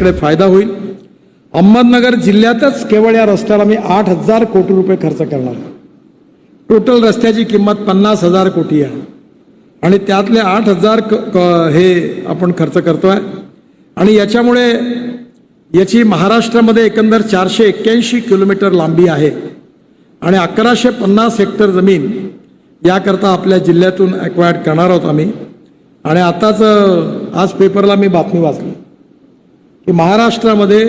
इकडे फायदा होईल. अहमदनगर जिल्ह्यातच केवळ या रस्त्याला मी आठ हजार कोटी रुपये खर्च करणार टोटल रस्त्याची किंमत पन्नास हजार कोटी आहे. आणि त्यातले आठ हजार क- हे आपण खर्च करतो आहे आणि याच्यामुळे याची महाराष्ट्रामध्ये एकंदर चारशे एक्क्याऐंशी किलोमीटर लांबी आहे. आणि अकराशे पन्नास हेक्टर जमीन याकरता आपल्या जिल्ह्यातून ॲक्वायर्ड करणार आहोत आम्ही. आणि आताच आज पेपरला मी बातमी वाचली. की महाराष्ट्रामध्ये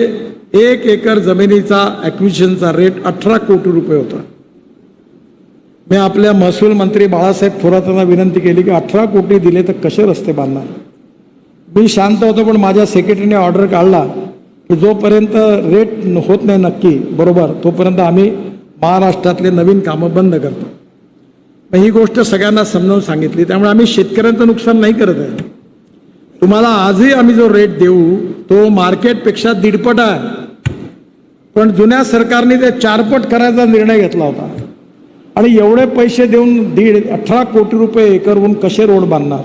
एक एकर जमिनीचा ॲक्विशनचा रेट अठरा कोटी रुपये होता. मी आपल्या महसूल मंत्री बाळासाहेब थोरातांना विनंती केली की अठरा कोटी दिले तर कसे रस्ते बांधणार? मी शांत होतो पण माझ्या सेक्रेटरीने ऑर्डर काढला की जोपर्यंत रेट होत नाही नक्की बरोबर तोपर्यंत आम्ही महाराष्ट्रातले नवीन कामं बंद करतो. ही गोष्ट सगळ्यांना समजावून सांगितली. त्यामुळे आम्ही शेतकऱ्यांचं नुकसान नाही करत आहे. तुम्हाला आजही आम्ही जो रेट देऊ तो मार्केटपेक्षा दीडपट आहे. पण जुन्या सरकारने ते चारपट करायचा निर्णय घेतला होता. आणि एवढे पैसे देऊन दीड अठरा कोटी रुपये एकरहून कसे रोड बांधणार?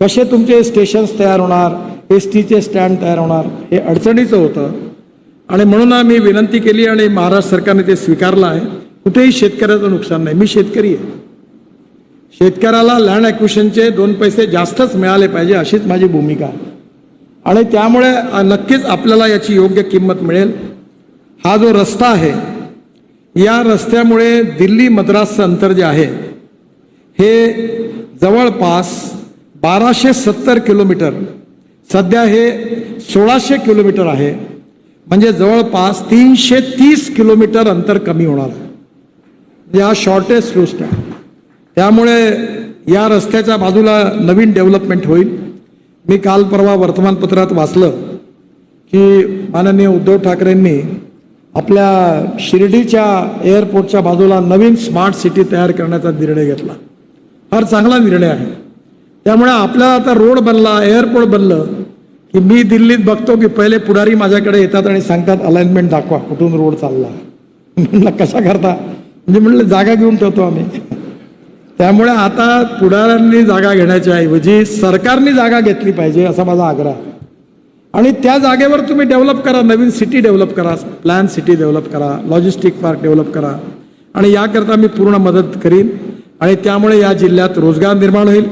कसे तुमचे स्टेशन्स तयार होणार? एस टीचे स्टँड तयार होणार? हे अडचणीचं होतं. आणि म्हणून आम्ही विनंती केली आणि महाराष्ट्र सरकारने ते स्वीकारलं आहे. कुठेही शेतकऱ्याचं नुकसान नाही. मी शेतकरी आहे. शेतकऱ्याला लँड ॲक्विशनचे दोन पैसे जास्तच मिळाले पाहिजे अशीच माझी भूमिका. आणि त्यामुळे नक्कीच आपल्याला याची योग्य किंमत मिळेल. हा जो रस्ता आहे या रस्त्यामुळे दिल्ली मद्रासचं अंतर जे आहे हे जवळपास बाराशे सत्तर किलोमीटर सध्या हे सोळाशे किलोमीटर आहे. म्हणजे जवळपास तीनशे तीस किलोमीटर अंतर कमी होणार आहे. म्हणजे हा शॉर्टेस्ट रूट आहे. त्यामुळे या रस्त्याच्या बाजूला नवीन डेव्हलपमेंट होईल. मी काल परवा वर्तमानपत्रात वाचलं की माननीय उद्धव ठाकरेंनी आपल्या शिर्डीच्या एअरपोर्टच्या बाजूला नवीन स्मार्ट सिटी तयार करण्याचा निर्णय घेतला. फार चांगला निर्णय आहे. त्यामुळे आपला आता रोड बनला एअरपोर्ट बनलं की मी दिल्लीत बघतो की पहिले पुढारी माझ्याकडे येतात आणि सांगतात अलाइनमेंट दाखवा कुठून रोड चालला? म्हणलं कशा करता? म्हणजे म्हणलं जागा घेऊन ठेवतो आम्ही. त्यामुळे आता पुढाऱ्यांनी जागा घेण्याच्या ऐवजी सरकारने जागा घेतली पाहिजे असा माझा आग्रह आणि त्या जागेवर तुम्ही डेव्हलप करा नवीन सिटी डेव्हलप करा प्लॅन सिटी डेव्हलप करा लॉजिस्टिक पार्क डेव्हलप करा. आणि याकरता मी पूर्ण मदत करीन. आणि त्यामुळे या जिल्ह्यात रोजगार निर्माण होईल.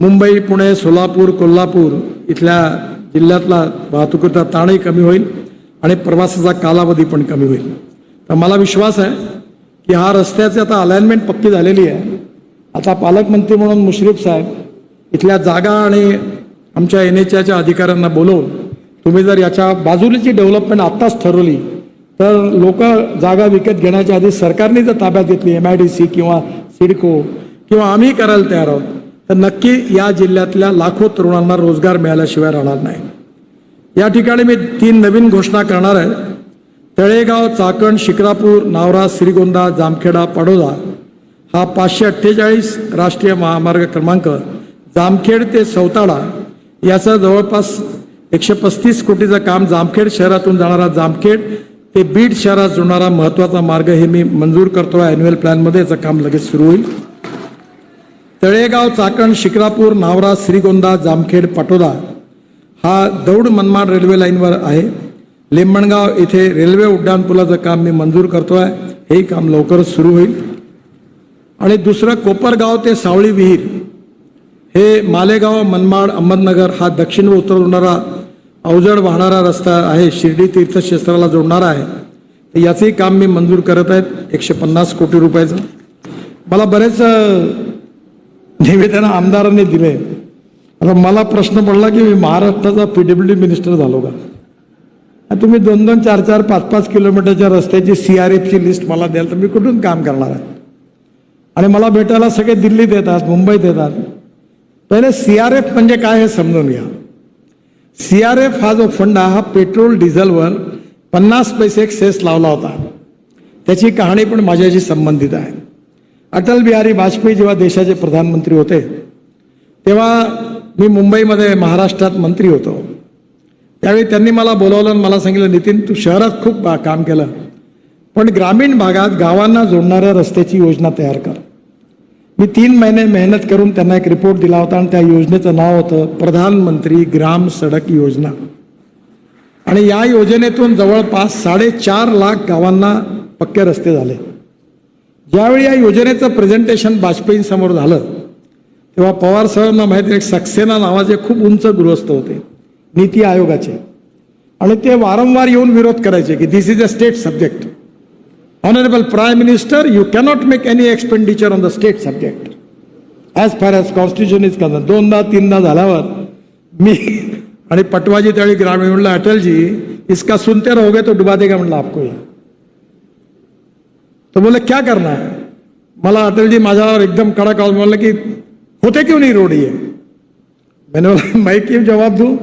मुंबई पुणे सोलापूर कोल्हापूर इथल्या जिल्ह्यातला वाहतुकीचा ताणही कमी होईल आणि प्रवासाचा कालावधी पण कमी होईल. तर मला विश्वास आहे की हा रस्त्याचे आता अलाइनमेंट पक्की झालेली आहे. आता पालकमंत्री म्हणून मुश्रीफ साहेब इथल्या जागा आणि आमच्या एन एच आयच्या अधिकाऱ्यांना बोलवून तुम्ही जर याच्या बाजूलीची डेव्हलपमेंट आत्ताच ठरवली तर लोक जागा विकत घेण्याच्या आधी सरकारने जर ताब्यात घेतली एम आय डी सी किंवा सिडको किंवा आम्ही करायला तयार आहोत तर नक्की या जिल्ह्यातल्या लाखो तरुणांना रोजगार मिळाल्याशिवाय राहणार नाही. या ठिकाणी मी तीन नवीन घोषणा करणार आहे. तळेगाव चाकण शिक्रापूर नावरा श्रीगोंदा जामखेडा पडोदा हा पाचशे अठ्ठेचाळीस राष्ट्रीय महामार्ग क्रमांक जामखेड ते सौताडा याचा जवळपास एकशे पस्तीस कोटीचं काम जामखेड शहरातून जाणारा जामखेड ते बीड शहरात जोडणारा महत्त्वाचा मार्ग हे मी मंजूर करतो आहे ॲन्युअल प्लॅनमध्ये याचं काम लगेच सुरू होईल. तळेगाव चाकण शिक्रापूर नावरा श्रीगोंदा जामखेड पाटोदा हा दौड मनमाड रेल्वे लाईनवर आहे. लिंबणगाव इथे रेल्वे उड्डाणपुलाचं काम मी मंजूर करतो आहे हेही काम लवकरच सुरू होईल. आणि दुसरं कोपरगाव ते सावळी विहीर. हे मालेगाव मनमाड अहमदनगर हा दक्षिण व उत्तर जोडणारा अवजड वाहणारा रस्ता आहे. शिर्डी तीर्थक्षेत्राला जोडणारा आहे. याचंही काम मी मंजूर करत आहेत. एकशे पन्नास कोटी रुपयाचं. मला बरेच अ, निवेदन आमदारांनी दिले. आता मला प्रश्न पडला की मी महाराष्ट्राचा पीडब्ल्यू डी मिनिस्टर झालो का? तुम्ही दोन दोन चार चार पाच पाच किलोमीटरच्या रस्त्याची सी आर एफची लिस्ट मला द्याल तर मी कुठून काम करणार आहे? आणि मला भेटायला सगळे दिल्लीत येतात मुंबईत येतात पहिले सी आर एफ म्हणजे काय हे समजून घ्या. सी आर एफ हा जो फंड आहे हा पेट्रोल डिझेलवर पन्नास पैसे एक सेस लावला होता. त्याची कहाणी पण माझ्याशी संबंधित आहे. अटल बिहारी वाजपेयी जेव्हा देशाचे प्रधानमंत्री होते तेव्हा मी मुंबईमध्ये महाराष्ट्रात मंत्री होतो. त्यावेळी त्यांनी मला बोलावलं आणि मला सांगितलं नितीन तू शहरात खूप बा- काम केलं. पण ग्रामीण भागात गावांना जोडणाऱ्या रस्त्याची योजना तयार कर. मी तीन महिने मेहनत करून त्यांना एक रिपोर्ट दिला होता आणि त्या योजनेचं नाव होतं प्रधानमंत्री ग्राम सडक योजना. आणि या योजनेतून जवळपास साडेचार लाख गावांना पक्के रस्ते झाले. ज्यावेळी या योजनेचं प्रेझेंटेशन वाजपेयींसमोर झालं तेव्हा पवार साहेबांना माहिती एक सक्सेना नावाचे खूप उंच गृहस्थ होते नीती आयोगाचे. आणि ते वारंवार येऊन विरोध करायचे की this is a state subject honourable Prime minister you cannot make any expenditure on the state subject As far as constitution is concerned, दोनदा तीनदा झाल्यावर मी आणि पटवाजी त्यावेळी ग्रामीण म्हणलं अटलजी इसका सुनते रहोगे तो डुबा देगा म्हणलं आपको ये तो बोले क्या करना है? मला अटलजी माझ्यावर एकदम कडक आवाज म्हणलं की होते क्यों नहीं रोड ये? मैंने बोला मैं क्यों जवाब दूं?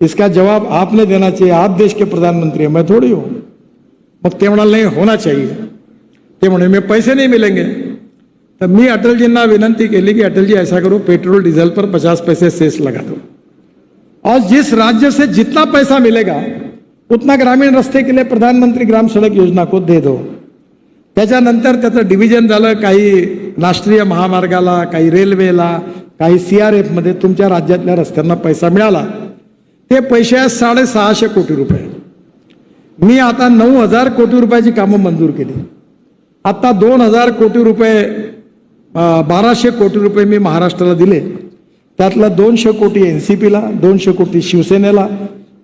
इसका जवाब आपने देना चाहिए आप देश के प्रधानमंत्री हैं मैं थोड़ी हूं. मग ते म्हणाले नाही होना चाहिए. ते म्हणे मी पैसे नाही मिलेंगे. तर मी अटलजींना विनंती केली की अटल जी ऐसा करो पेट्रोल डीजल पर पचास पैसे सेस लगा दो. और जिस राज्य से जितना पैसा मिलेगा उतना ग्रामीण रस्ते के लिए प्रधानमंत्री ग्राम सड़क योजना को दे दो। त्याच्यानंतर त्याचं डिव्हिजन झालं काही राष्ट्रीय महामार्गाला काही रेल्वेला काही सी आर एफमध्ये तुमच्या राज्यातल्या रस्त्यांना पैसा मिळाला. ते पैसे साडेसहाशे कोटी रुपये मी आता नऊ हजार कोटी रुपयाची कामं मंजूर केली. आत्ता दोन हजार कोटी रुपये बाराशे कोटी रुपये मी महाराष्ट्राला दिले. त्यातला दोनशे कोटी एन सी पीला दोनशे कोटी शिवसेनेला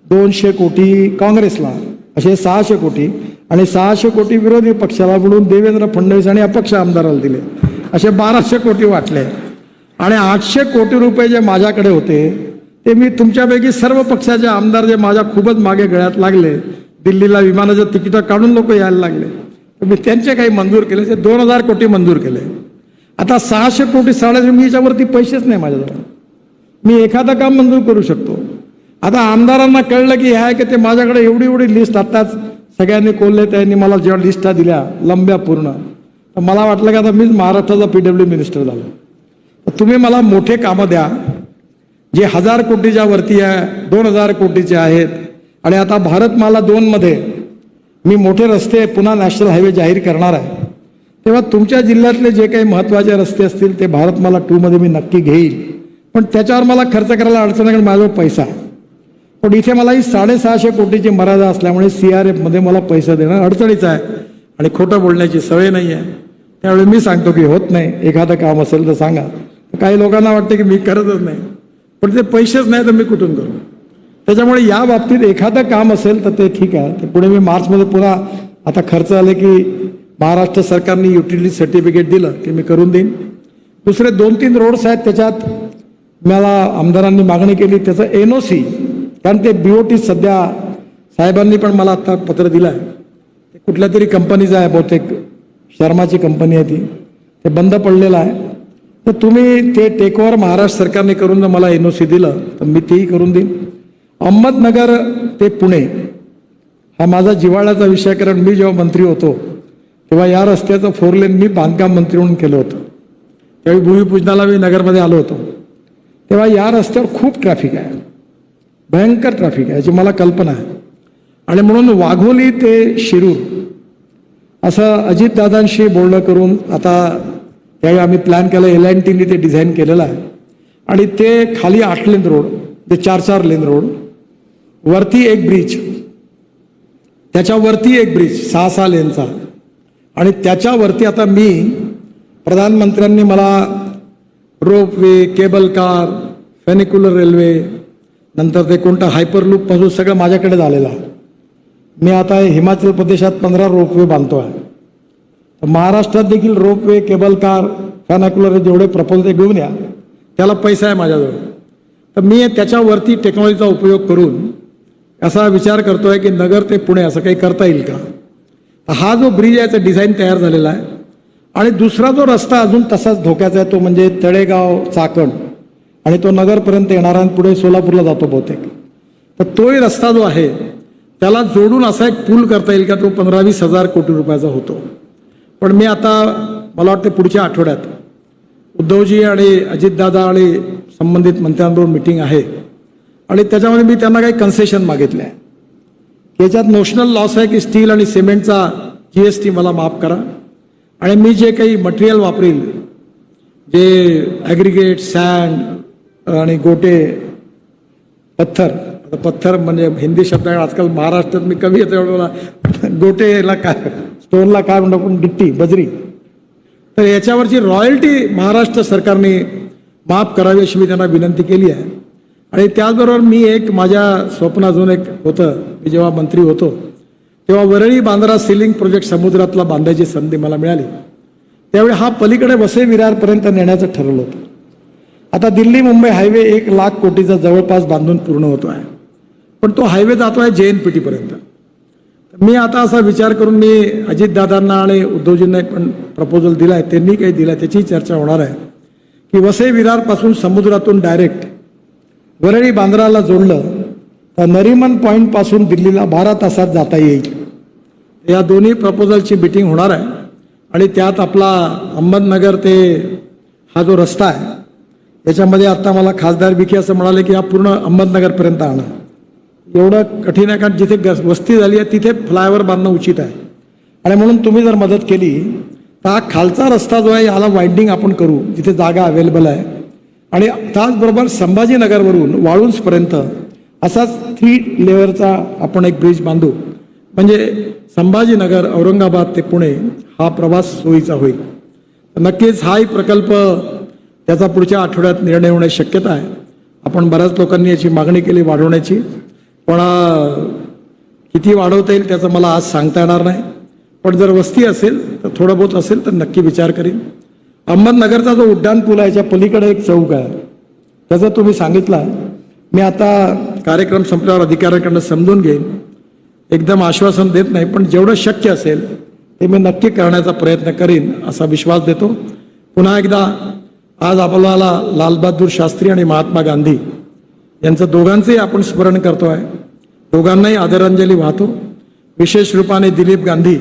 दोनशे कोटी काँग्रेसला असे सहाशे कोटी आणि सहाशे कोटी विरोधी पक्षाला म्हणून देवेंद्र फडणवीस आणि अपक्ष आमदाराला दिले. असे बाराशे कोटी वाटले. आणि आठशे कोटी रुपये जे माझ्याकडे होते ते मी तुमच्यापैकी सर्व पक्षाचे आमदार जे माझ्या खूपच मागे गळ्यात लागले दिल्लीला विमानाचं तिकीटं काढून लोक यायला लागले. तर मी त्यांचे काही मंजूर केले ते दोन हजार कोटी मंजूर केले. आता सहाशे कोटी साडेशे मी याच्यावरती पैसेच नाही माझ्याजवळ मी एखादं काम मंजूर करू शकतो. आता आमदारांना कळलं की ह्या की ते माझ्याकडे एवढी एवढी लिस्ट आत्ताच सगळ्यांनी कोल्हे त्यांनी मला जेव्हा लिस्टा दिल्या लंब्या पूर्ण. तर मला वाटलं की आता मीच महाराष्ट्राचा पी डब्ल्यू मिनिस्टर झालो. तुम्ही मला मोठे कामं द्या. जे हजार कोटीच्या वरती आहे दोन हजार कोटीचे आहेत आणि आता भारतमाला दोनमध्ये मी मोठे रस्ते पुन्हा नॅशनल हायवे जाहीर करणार आहे. तेव्हा तुमच्या जिल्ह्यातले जे काही महत्त्वाचे रस्ते असतील ते भारतमाला टूमध्ये मी नक्की घेईल. पण त्याच्यावर मला खर्च करायला अडचण आहे कारण माझा पैसा पण इथे मला ही साडेसहाशे कोटीची मर्यादा असल्यामुळे सी आर एफमध्ये मला पैसा देणं अडचणीचं आहे. आणि खोटं बोलण्याची सवय नाही आहे. त्यावेळी मी सांगतो की होत नाही. एखादं काम असेल तर सांगा. काही लोकांना वाटतं की मी करतच नाही. पण ते पैसेच नाही तर मी कुठून करू? त्याच्यामुळे या बाबतीत एखादं काम असेल तर ते ठीक आहे. ते पुढे मी मार्चमध्ये पुन्हा आता खर्च आले की महाराष्ट्र सरकारने युटिलिटी सर्टिफिकेट दिलं की मी करून देईन. दुसरे दोन तीन रोड्स आहेत त्याच्यात मला आमदारांनी मागणी केली. त्याचं एन ओ सी कारण ते बी ओ टी सध्या साहेबांनी पण मला आत्ता पत्र दिलं आहे ते कुठल्या तरी कंपनीचं आहे बहुतेक शर्माची कंपनी आहे ती. ते बंद पडलेलं आहे. तर तुम्ही ते टेकओव्हर महाराष्ट्र सरकारने करून जर मला एन ओ सी दिलं तर मी तेही करून देईन. अहमदनगर ते पुणे हा माझा जिव्हाळ्याचा विषय कारण मी जेव्हा मंत्री होतो तेव्हा या रस्त्याचं फोर लेन मी बांधकाम मंत्री म्हणून केलं होतं. त्यावेळी भूमिपूजनाला मी नगरमध्ये आलो होतो. तेव्हा या रस्त्यावर खूप ट्रॅफिक आहे. भयंकर ट्रॅफिक आहे याची मला कल्पना आहे. आणि म्हणून वाघोली ते शिरूर असं अजितदादांशी बोलणं करून आता त्यावेळी आम्ही प्लॅन केलं एल एन टीने ते डिझाईन केलेलं आहे. आणि ते खाली आठ लेन रोड ते चार चार लेन रोड वरती एक ब्रिज. त्याच्यावरती एक ब्रिज सहा सहा लेनचा आणि त्याच्यावरती आता मी प्रधानमंत्र्यांनी मला ropeway cable car funicular railway नंतर ते कोणतं हायपर सगळं माझ्याकडे झालेलं आहे. मी आता हिमाचल प्रदेशात पंधरा रोपवे बांधतो आहे तर महाराष्ट्रात देखील रोपवे केबल कार फॅनाक्युलर जेवढे प्रपोज ते घेऊन या. त्याला पैसा आहे माझ्याजवळ. तर मी त्याच्यावरती टेक्नॉलॉजीचा उपयोग करून असा विचार करतोय की नगर ते पुणे असं काही करता येईल का? तर हा जो ब्रिज आहे त्याचं डिझाईन तयार झालेला आहे. आणि दुसरा जो रस्ता अजून तसाच धोक्याचा आहे तो म्हणजे तळेगाव चाकण. आणि तो नगरपर्यंत येणारा आणि पुढे सोलापूरला जातो बहुतेक. तर तोही रस्ता जो आहे त्याला जोडून असा एक पूल करता येईल का तो पंधरा वीस हजार कोटी रुपयाचा होतो. पण मी आता मला वाटतं पुढच्या आठवड्यात उद्धवजी आणि अजितदादा आणि संबंधित मंत्र्यांबरोबर मिटिंग आहे. आणि त्याच्यामध्ये मी त्यांना काही कन्सेशन मागितले. आहे याच्यात नोशनल लॉस आहे की स्टील आणि सिमेंटचा जी एस टी मला माफ करा. आणि मी जे काही मटेरियल वापरील जे ॲग्रिगेट सँड आणि गोटे पत्थर आता पत्थर म्हणजे हिंदी शब्द आहे आजकाल महाराष्ट्रात मी कमी येतो एवढं गोटेला काय स्टोनला काय म्हणतो आपण गिट्टी बजरी. तर याच्यावरची रॉयल्टी महाराष्ट्र सरकारने माफ करावी अशी मी त्यांना विनंती केली आहे. आणि त्याचबरोबर मी एक माझ्या स्वप्न अजून एक होतं. मी जेव्हा मंत्री होतो तेव्हा Worli Bandra sea link project समुद्रातला बांधायची संधी मला मिळाली. त्यावेळी हा पलीकडे वसई विरारपर्यंत नेण्याचं ठरवलं होतं. आता दिल्ली मुंबई हायवे एक लाख कोटीचा जवळपास बांधून पूर्ण होतो आहे. पण तो हायवे जातो आहे जे एन पी टीपर्यंत मी आता असा विचार करून मी अजितदादांना आणि उद्धवजींना पण प्रपोजल दिला आहे त्यांनी काही दिला त्याची चर्चा होणार आहे. की वसई विरारपासून समुद्रातून डायरेक्ट वरळी बांद्राला जोडलं तर नरिमन पॉईंटपासून दिल्लीला बारा तासात जाता येईल. या दोन्ही प्रपोजलची मिटिंग होणार आहे. आणि त्यात आपला अहमदनगर ते हा जो रस्ता आहे त्याच्यामध्ये आत्ता मला खासदार विखे असं म्हणाले की हा पूर्ण अहमदनगरपर्यंत आणा. एवढं कठीण आहे कारण जिथे गस- वस्ती झाली आहे तिथे फ्लायओव्हर बांधणं उचित आहे. आणि म्हणून तुम्ही जर मदत केली तर हा खालचा रस्ता जो आहे याला वाइंडिंग आपण करू. जिथे जागा अवेलेबल आहे. आणि त्याचबरोबर संभाजीनगरवरून वाळूंजपर्यंत असाच थ्री लेअरचा आपण एक ब्रिज बांधू. म्हणजे संभाजीनगर औरंगाबाद ते पुणे हा प्रवास सोयीचा होईल. नक्कीच हाही प्रकल्प त्याचा पुढच्या आठवड्यात निर्णय होण्याची शक्यता आहे. आपण बऱ्याच लोकांनी याची मागणी केली वाढवण्याची. पण किती वाढवता येईल त्याचं मला आज सांगता येणार नाही. पण जर वस्ती असेल तर थोडं बहुत असेल तर नक्की विचार करीन. अहमदनगरचा जो उड्डाण पूल आहे याच्या पलीकडे एक चौक आहे. त्याचं तुम्ही सांगितलं. मी आता कार्यक्रम संपल्यावर अधिकाऱ्यांकडनं समजून घेईन. एकदम आश्वासन देत नाही पण जेवढं शक्य असेल ते मी नक्की करण्याचा प्रयत्न करीन असा विश्वास देतो. पुन्हा एकदा आज आपल्याला लालबहादूर शास्त्री आणि महात्मा गांधी यांचं दोघांचंही आपण स्मरण करतो आहे दोघांनाही आदरांजली वाहतो. विशेष रूपाने दिलीप गांधी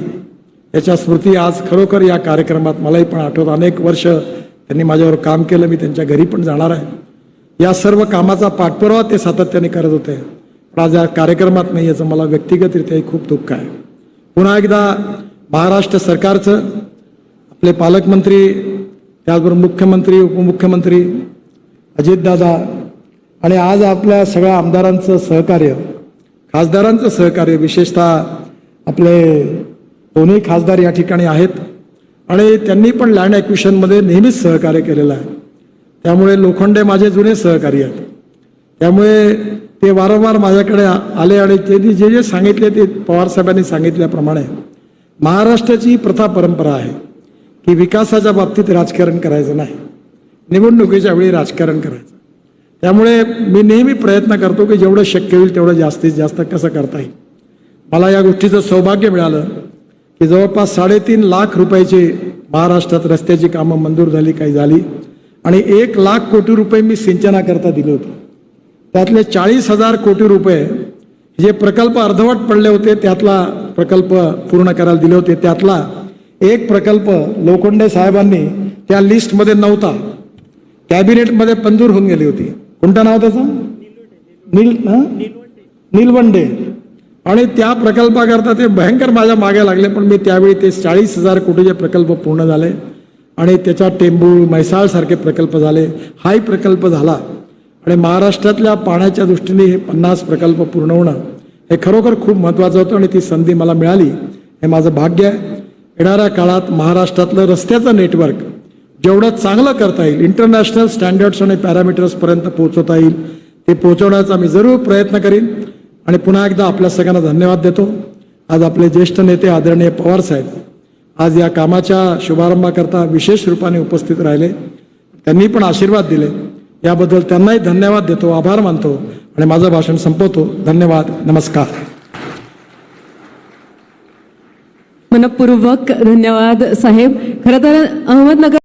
याच्या स्मृती आज खरोखर या कार्यक्रमात मलाही पण आठवत. अनेक वर्ष त्यांनी माझ्यावर काम केलं मी त्यांच्या घरी पण जाणार आहे. या सर्व कामाचा पाठपुरावा ते सातत्याने करत होते. पण आज या कार्यक्रमात नाही याचं मला व्यक्तिगतरित्याही खूप दुःख आहे. पुन्हा एकदा महाराष्ट्र सरकारचं आपले पालकमंत्री त्याचबरोबर मुख्यमंत्री उपमुख्यमंत्री अजितदादा आणि आज आपल्या सगळ्या आमदारांचं सहकार्य खासदारांचं सहकार्य विशेषतः आपले दोन्ही खासदार या ठिकाणी आहेत आणि त्यांनी पण लँड ॲक्विशनमध्ये नेहमीच सहकार्य केलेलं आहे. त्यामुळे लोखंडे माझे जुने सहकारी आहेत. त्यामुळे ते वारंवार माझ्याकडे आले आणि त्यांनी जे जे सांगितले ते पवारसाहेबांनी सांगितल्याप्रमाणे महाराष्ट्राची ही प्रथा परंपरा आहे की विकासाच्या बाबतीत राजकारण करायचं नाही. निवडणुकीच्या वेळी राजकारण करायचं. त्यामुळे मी नेहमी प्रयत्न करतो की जेवढं शक्य होईल तेवढं जास्तीत जास्त कसं करता येईल. मला या गोष्टीचं सौभाग्य मिळालं की जवळपास साडेतीन लाख रुपयाची महाराष्ट्रात रस्त्याची कामं मंजूर झाली काही झाली. आणि एक लाख कोटी रुपये मी सिंचनाकरता दिले होते. त्यातले चाळीस हजार कोटी रुपये जे प्रकल्प अर्धवट पडले होते त्यातला प्रकल्प पूर्ण करायला दिले होते. त्यातला एक प्रकल्प लोखंडे साहेबांनी त्या लिस्टमध्ये नव्हता. कॅबिनेटमध्ये मंजूर होऊन गेली होती. कोणतं नाव त्याचं? नील निलवंडे. आणि त्या प्रकल्पाकरता ते भयंकर माझ्या मागे लागले पण मी त्यावेळी ते चाळीस हजार कोटीचे प्रकल्प पूर्ण झाले आणि त्याच्यात टेंबूळ म्हैसाळ सारखे प्रकल्प झाले. हाही प्रकल्प झाला. आणि महाराष्ट्रातल्या पाण्याच्या दृष्टीने हे पन्नास प्रकल्प पूर्ण होणं हे खरोखर खूप महत्त्वाचं होतं आणि ती संधी मला मिळाली. हे माझं भाग्य आहे. येणाऱ्या काळात महाराष्ट्रातलं रस्त्याचं नेटवर्क जेवढं चांगलं करता येईल इंटरनॅशनल स्टँडर्ड्स आणि पॅरामीटर्सपर्यंत पोहोचवता येईल ते पोहोचवण्याचा मी जरूर प्रयत्न करीन. आणि पुन्हा एकदा आपल्या सगळ्यांना धन्यवाद देतो. आज आपले ज्येष्ठ नेते आदरणीय पवार साहेब आज या कामाच्या शुभारंभाकरता विशेष रूपाने उपस्थित राहिले. त्यांनी पण आशीर्वाद दिले. याबद्दल त्यांनाही धन्यवाद देतो आभार मानतो आणि माझं भाषण संपवतो. धन्यवाद. नमस्कार. मनपूर्वक धन्यवाद साहेब. खरं तर अहमदनगर